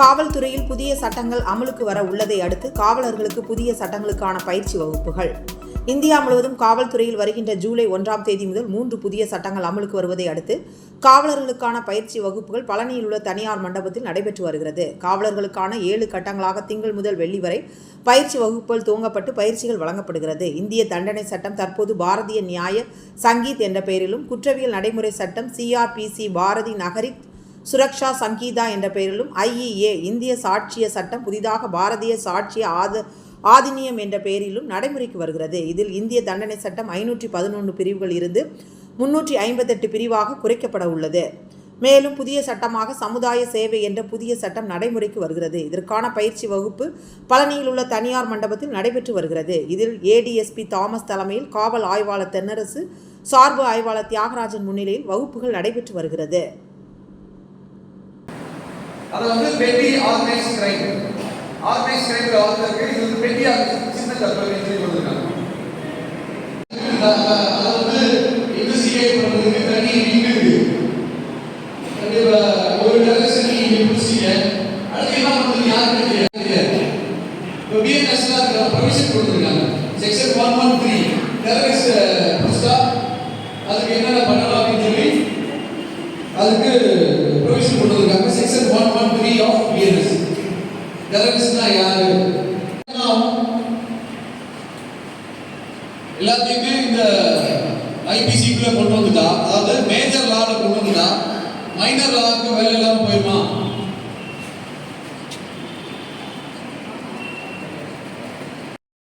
காவல்துறையில் புதிய சட்டங்கள் அமலுக்கு வர உள்ளதை அடுத்து காவலர்களுக்கு புதிய சட்டங்களுக்கான பயிற்சி வகுப்புகள். இந்தியா முழுவதும் காவல்துறையில் வருகின்ற ஜூலை ஒன்றாம் தேதி முதல் மூன்று புதிய சட்டங்கள் அமலுக்கு வருவதை அடுத்து காவலர்களுக்கான பயிற்சி வகுப்புகள் பழனியில் உள்ள தனியார் மண்டபத்தில் நடைபெற்று வருகிறது. காவலர்களுக்கான ஏழு கட்டங்களாக திங்கள் முதல் வெள்ளி வரை பயிற்சி வகுப்புகள் துவங்கப்பட்டு பயிற்சிகள் வழங்கப்படுகிறது. இந்திய தண்டனை சட்டம் தற்போது பாரதிய நியாய சங்கீத் என்ற பெயரிலும் குற்றவியல் நடைமுறை சட்டம் சிஆர்பிசி பாரதி நகரிக் சுரக்ஷா சங்கீதா என்ற பெயரிலும் ஐஇஏ இந்திய சாட்சிய சட்டம் புதிதாக பாரதிய சாட்சிய ஆத ஆதினியம் என்ற பெயரிலும் நடைமுறைக்கு வருகிறது. இதில் இந்திய தண்டனை சட்டம் ஐநூற்றி பதினொன்று பிரிவுகள் இருந்து முன்னூற்றி ஐம்பத்தெட்டு பிரிவாக குறைக்கப்பட உள்ளது. மேலும் புதிய சட்டமாக சமுதாய சேவை என்ற புதிய சட்டம் நடைமுறைக்கு வருகிறது. இதற்கான பயிற்சி வகுப்பு பழனியில் உள்ள தனியார் மண்டபத்தில் நடைபெற்று வருகிறது. இதில் ஏடிஎஸ்பி தாமஸ் தலைமையில் காவல் ஆய்வாளர் தென்னரசு சார்பு ஆய்வாளர் தியாகராஜன் முன்னிலையில் வகுப்புகள் நடைபெற்று வருகிறது. அது வந்து petty organise crime organise crime ஆர்கருக்கு இது வந்து பெட்டி சின்ன தப்பு சொல்லி கொடுத்துருக்காங்க. அதை வந்து இன்வெஸ்டிகேட் பண்ணுறதுக்கு தனி விங் இருக்கு ஒரு டெரரிஸ்ட் நீங்க பிடிச்சிங்க. அடுத்து என்ன பண்ணுறது யாருக்கு தெரியாது. தெரியாது இப்போ பிஎன்எஸ்ல ப்ரொவிஷன் கொடுத்துருக்காங்க. Section one one three terrorist பிடிச்சா அதுக்கு என்னென்ன பண்ணலாம் அப்படின்னு சொல்லி அதுக்கு ப்ரொவிஷன் கொடுத்துருக்காங்க section one one three of BNS டெரரிஸ்ட்னா யாரு என்ன ஆகும்? எல்லாத்தையுமே இந்த ஐபிசிக்குள்ள கொண்டு வந்துட்டா. அதாவது மேஜர் லாவில் கொண்டு வந்துட்டா. மைனர் லாவுக்கு வேலை இல்லாமல்